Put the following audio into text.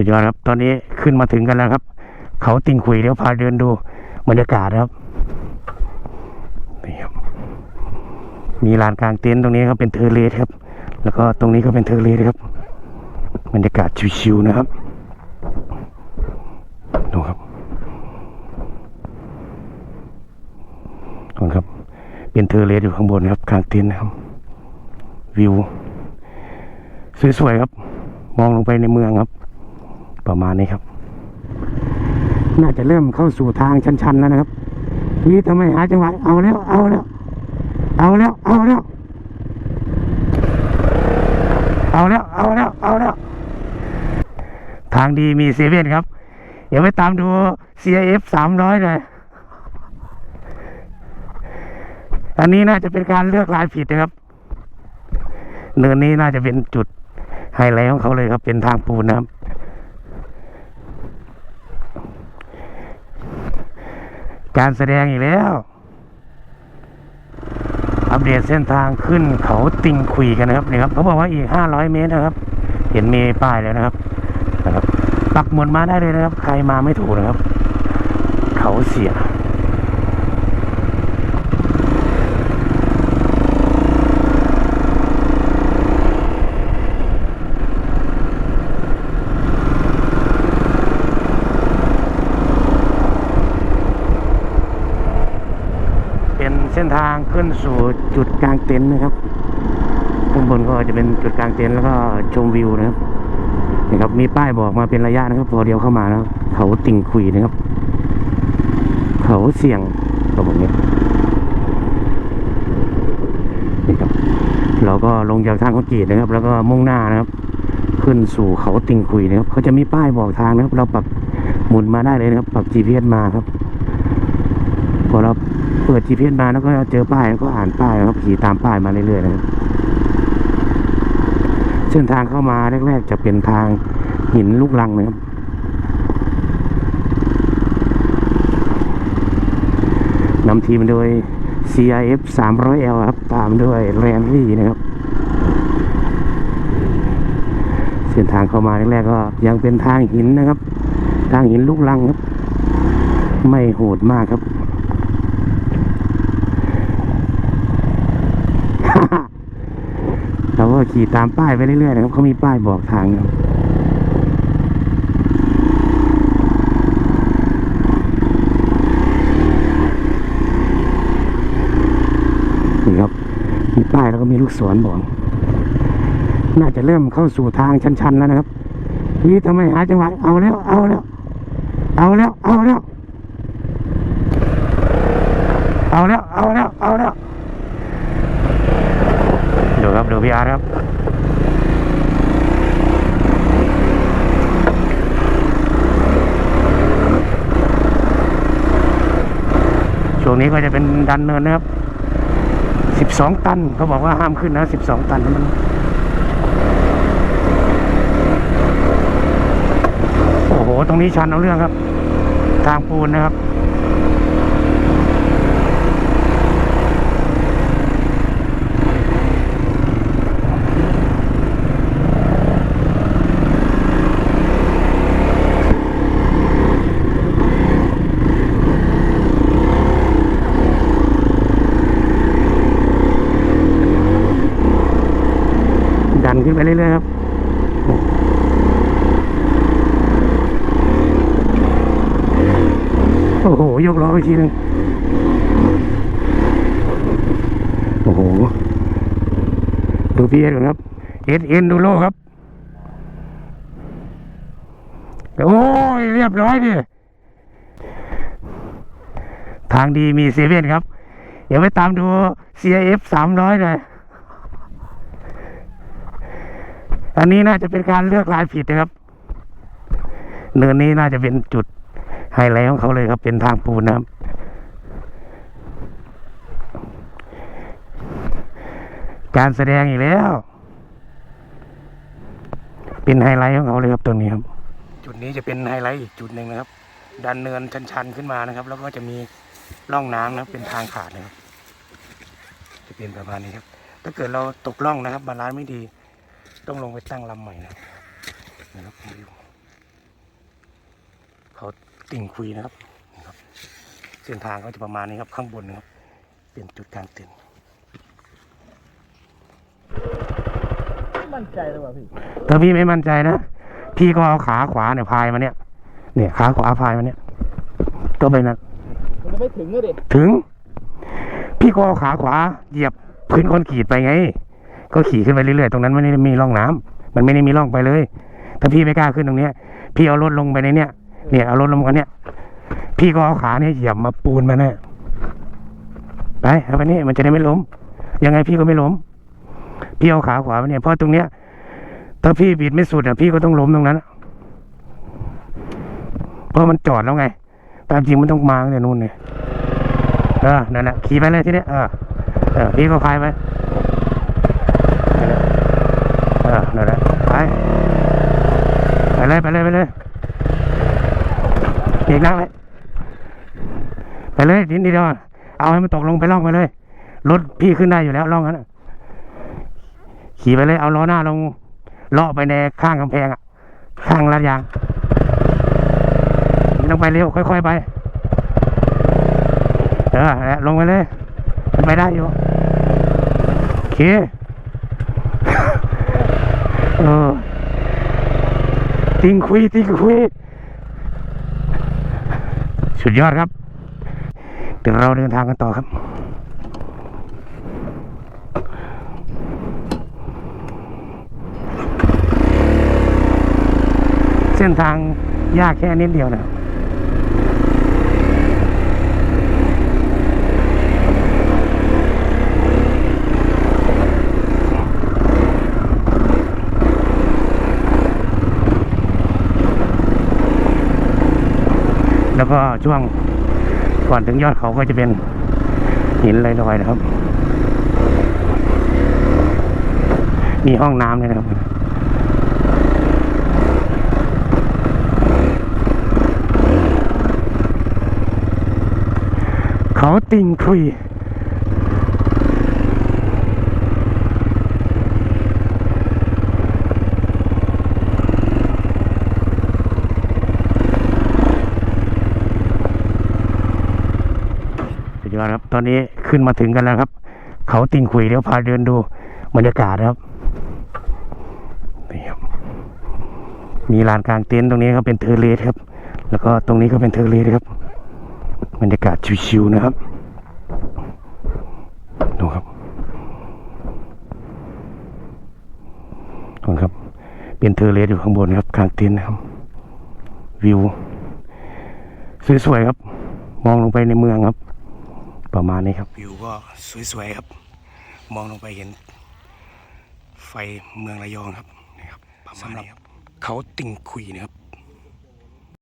สุดยอดครับ ตอนนี้ขึ้นมาถึงกันแล้วครับ เขาติงขุยเดี๋ยวพาเดินดูบรรยากาศนะครับนี่ครับ มีลานกลางเต็นท์ตรงนี้ครับเป็นเทอร์เลสครับ แล้วก็ตรงนี้ก็เป็นเทอร์เลสครับ บรรยากาศชิวๆนะครับดูครับดูครับ เป็นเทอร์เลสอยู่ข้างบนครับกลางเต็นท์นะครับ วิวสวยๆครับ มองลงไปในเมืองครับ ประมาณนี้ครับ น่าจะเริ่มเข้าสู่ทางชันๆแล้วนะครับนี่ทำไมหาจังหวะเอาแล้วเอาแล้ว เอาแล้วเอาแล้วเอาแล้วเอาแล้วเอาแล้ว ทางดีมีเซเว่นครับ เดี๋ยวไปตามดู CIF สามร้อยเลยอันนี้น่าจะเป็นการเลือกลายผิดนะครับเนินนี้น่าจะเป็นจุดไฮไลท์ของเขาเลยครับ เป็นทางปูนนะครับ การแสดงอีกแล้ว อัปเดตเส้นทางขึ้นเขาติงคุยกันนะครับนี่ครับเขาบอกว่าอีก 500 เมตรนะครับ เห็นมีป้ายแล้วนะครับนะครับปักหมุดมาได้เลยนะครับ ใครมาไม่ถูกนะครับ เขาเสีย ส้นทางขึ้นสู่จุดกลางเต็นท์นะครับข้างบนก็จะเป็นจุดกลางเต็นท์แล้วก็ชมวิวนะครับนี่ครับมีป้ายบอกมาเป็นระยะนะครับ พอเดียวเข้ามาแล้วเขาติ่งคุยนะครับ เขาเสี่ยงก็บนี้นี่ครับ เราก็ลงจากทางคอนกรีตนะครับ แล้วก็มุ่งหน้านะครับ ขึ้นสู่เขาติ่งคุยนะครับเขาจะมีป้ายบอกทางนะครับ เราปรับหมุนมาได้เลยนะครับปรับ GPS มาครับพอเรา ปิด GPS มาแล้วก็เจอป้ายก็อ่านป้ายครับขี่ตามป้ายมาเรื่อยๆนะครับเส้นทางเข้ามาแรก ๆ จะเป็นทางหินลูกลังนะครับนำทีมโดย CIF 300L ครับ ตามด้วยแรนลี่นะครับ เส้นทางเข้ามาแรกๆก็ยังเป็นทางหินนะครับ ทางหินลูกลังครับ ไม่โหดมากครับ เราก็ ขี่ตามป้ายไปเรื่อยๆนะครับเขามีป้ายบอกทางครับนี่ครับ มีป้ายแล้วก็มีลูกศรบอก น่าจะเริ่มเข้าสู่ทางชันๆแล้วนะครับนี่ทำไมหาจังหวะเอาแล้ว เอาแล้ว เอาแล้ว เอาแล้ว เอาแล้ว เอาแล้ว เอาแล้ว ครับดูพี่อาร์ครับช่วงนี้ก็จะเป็นดันเนินนะครับสิบสองตันเขาบอกว่าห้ามขึ้นนะสิบสองตันมันโอ้โห ตรงนี้ชันเอาเรื่องครับ ทางปูนนะครับ ดัน ขึ้นไปเรื่อยๆครับโอ้โห ยกล้อไปทีหนึงโอ้โห ดูพีเอสก่อนครับเอสเอ็นดูโลครับ โอ้ย เรียบร้อยดิทางดีมีเซเว่นครับ เดี๋ยวไปตามดู CIF สามร้อยเลย อันนี้น่าจะเป็นการเลือกลายผิดนะครับ เนินนี้น่าจะเป็นจุดไฮไลท์ของเขาเลยครับเป็นทางปูนนะครับ การแสดงอีกแล้ว เป็นไฮไลท์ของเขาเลยครับตรงนี้ครับ จุดนี้จะเป็นไฮไลท์อีกจุดหนึ่งนะครับ ดันเนินชันๆขึ้นมานะครับ แล้วก็จะมีร่องน้ำนะครับเป็นทางขาดนะครับ จะเป็นประมาณนี้ครับ ถ้าเกิดเราตกร่องนะครับบาลานซ์ไม่ดี ต้องลงไปตั้งลำใหม่นะครับนะครับวิวเขาติ่งคุยนะครับนะครับ เส้นทางก็จะประมาณนี้ครับข้างบนนะครับ เป็นจุดกลางเต็นท์มั่นใจเลยว่ะพี่ถ้าพี่ไม่มั่นใจนะพี่ก็เอาขาขวาเนี่ยพายมาเนี่ย เนี่ยขาขวาพายมาเนี่ย ตัวไปนั้นมันจะไม่ถึงเลยดิถึง พี่ก็เอาขาขวาเหยียบพื้นคอนกรีตไปไง ก็ขี่ขึ้นไปเรื่อยๆ ตรงนั้นไม่ได้มีร่องน้ำมันไม่ได้มีร่องไปเลย ถ้าพี่ไม่กล้าขึ้นตรงเนี้ย พี่เอารถลงไปในเนี้ยเนี่ยเอารถลงกันเนี้ยพี่ก็เอาขาเนี่ยเหยียบมาปูนมาเนี่ยไปเอาไปนี่มันจะได้ไม่ล้ม ยังไงพี่ก็ไม่ล้ม พี่เอาขาขวาไปเนี่ยเพราะตรงเนี้ยถ้าพี่บิดไม่สุดอะพี่ก็ต้องล้มตรงนั้นเพราะมันจอดแล้วไง ตามจริงมันต้องมาตั้งแต่นู่นเนี่ยเออนั่นแหละขี่ไปเลยทีเนี้ยเออเออพี่ก็พายไปนั่นแหละเออ นั่นแหละไป ไป เลยไปเลยไปเลยอีกนั่งเลยไปเลยนิดเดียวอเอาให้มันตกลงไปล่องไปเลยรถพี่ขึ้นได้อยู่แล้วล่องนั้นขี่ไปเลยเอาล้อหน้าลงเลาะไปในข้างกำแพงอะ ข้างลาดยางต้องไปเร็วค่อยๆไปเออละลงไปเลยไปได้อยู่โอเคเออ ติงคุยติงคุยสุดยอดครับ เดี๋ยวเราเดินทางกันต่อครับเส้นทางยากแค่นิดเดียวนะครับ แล้วก็ช่วงก่อนถึงยอดเขาก็จะเป็นหินลอยๆนะครับ มีห้องน้ำเลยนะครับเขาติงคุย สุดยอดครับ ตอนนี้ขึ้นมาถึงกันแล้วครับ เขาติ่งขุยเดี๋ยวพาเดินดูบรรยากาศครับนี่ครับ มีลานกลางเต็นท์ตรงนี้ครับเป็นเทอร์เลสครับ แล้วก็ตรงนี้ก็เป็นเทอร์เลสครับ บรรยากาศชิวๆนะครับ ดูครับดูครับ เป็นเทอร์เลสอยู่ข้างบนครับกลางเต็นท์นะครับ วิวสวยๆครับ มองลงไปในเมืองครับ ประมาณนี้ครับ วิวก็สวยๆครับ มองลงไปเห็น ไฟเมืองระยองครับนี่ครับประมาณนี้ครับเขาติ่งคุยนะครับ